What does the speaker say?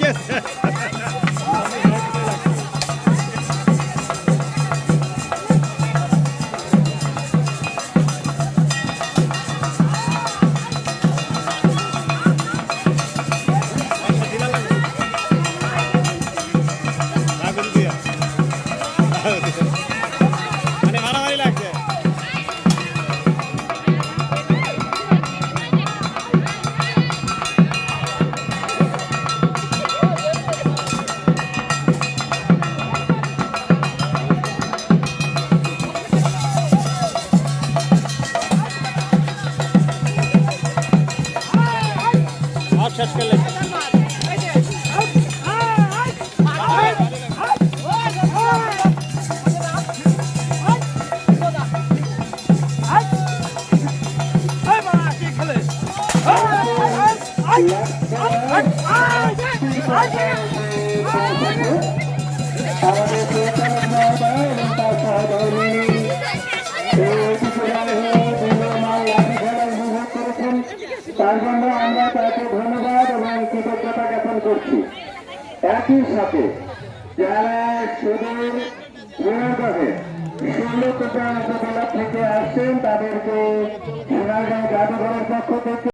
yes. শেষ করলে আমাদের তার জন্য আমরা তাকে ধন্যবাদ এবং কৃতজ্ঞতা জ্ঞাপন করছি। একই সাথে যারা সুদূর দূরভাবে ষোলো উপজেলা থেকে আসছেন, তাদেরকে সোনারগাঁও জাদুঘরের পক্ষ থেকে